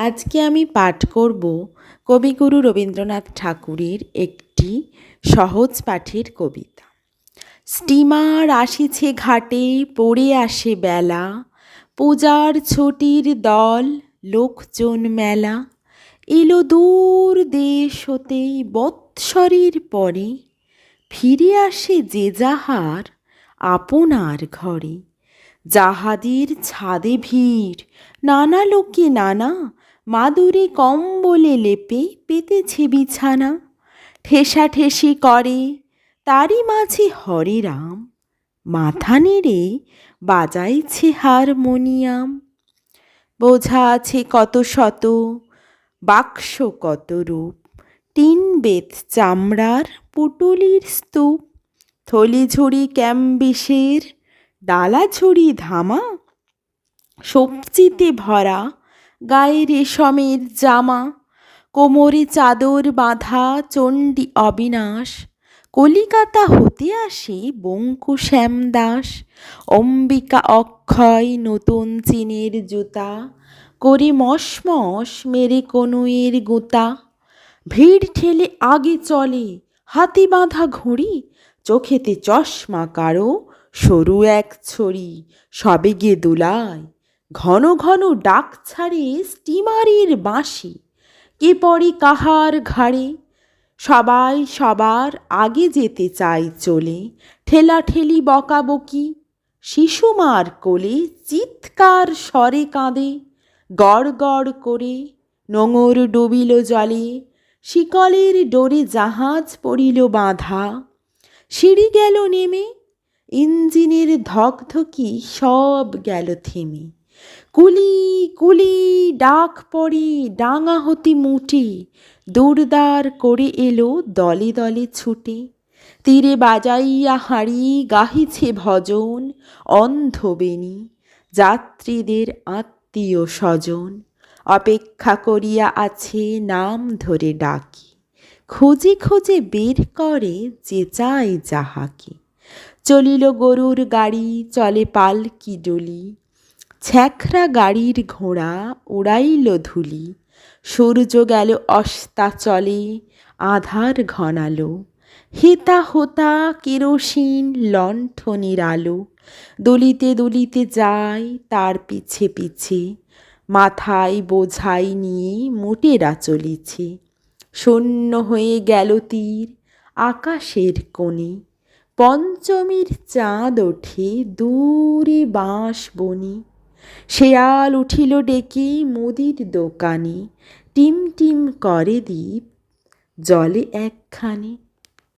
আজকে আমি পাঠ করব কবিগুরু রবীন্দ্রনাথ ঠাকুরের একটি সহজ পাঠের কবিতা। স্টিমার আসিছে ঘাটে, পড়ে আসে বেলা। পূজার ছুটির দল, লোকজন মেলা। এলো দূর দেশ হতে বৎসরের পরে। ফিরে আসে যে যাহার আপনার ঘরে। যাহাদের ছাদে ভিড়, নানা লোকে নানা মাদুরে কম্বলে লেপে পেতেছে বিছানা। ঠেসাঠেসি করে তারই মাঝে হরে রাম মাথা নেড়ে বাজাইছে হারমোনিয়াম। বোঝা আছে কত শত, বাক্স কত রূপ। টিন বেত চামড়ার পুটুলির স্তূপ। থলি ঝুড়ি ক্যাম্বিসের, ডালা ঝুড়ি ধামা। সবজিতে ভরা গায়ে রেশমের জামা, কোমরে চাদর বাঁধা চণ্ডী অবিনাশ, কলিকাতা হতে আসে বঙ্কু শ্যামদাস, অম্বিকা অক্ষয় নতুন চীনের জুতা, করে মশমশ মেরে কনুয়ের গোতা, ভিড় ঠেলে আগে চলে হাতি বাঁধা ঘুড়ি, চোখেতে চশমা কারও সরু এক ছড়ি, সবে গিয়ে দোলায় ঘন ঘন ডাক ছাড়ে স্টিমারের বাঁশি। কে পড়ে কাহার ঘাড়ে? সবাই সবার আগে যেতে চায় চলে। ঠেলাঠেলি বকাবকি। শিশুমার কোলে চিৎকার স্বরে কাঁদে। গড় গড় করে নোঙর ডুবিল জলে। শিকলের ডোরে জাহাজ পড়িল বাঁধা। সিঁড়ি গেল নেমে। ইঞ্জিনের ধকধকি সব গেল থেমে। কুলি কুলি, ডাক পড়ে, ডাঙা হতি মুটে দৌড়দার করে এলো দলে দলে ছুটে। তীরে বাজাইয়া হাঁড়ি গাহিছে ভজন অন্ধবেণী যাত্রীদের আত্মীয় স্বজন। অপেক্ষা করিয়া আছে নাম ধরে ডাকি। খুঁজে খুঁজে বের করে যে চায় যাহাকে। চলিল গরুর গাড়ি, চলে পালকি ডলি। ছ্যাঁকড়া গাড়ির ঘোড়া উড়াইল ধুলি। সূর্য গেল অস্তাচলে, আধার ঘনালো। হেতা হোতা কেরোসিন লণ্ঠনের আলো। দলিতে দলিতে যায় তার পিছে পিছে। মাথায় বোঝাই নিয়ে মোটেরা চলেছে। শূন্য হয়ে গেল তীর আকাশের কোণে। পঞ্চমীর চাঁদ ওঠে দূরে বাঁশ বনে শেয়াল উঠিল ডেকে মুদির দোকানে টিম টিম করে দ্বীপ জলে একখানে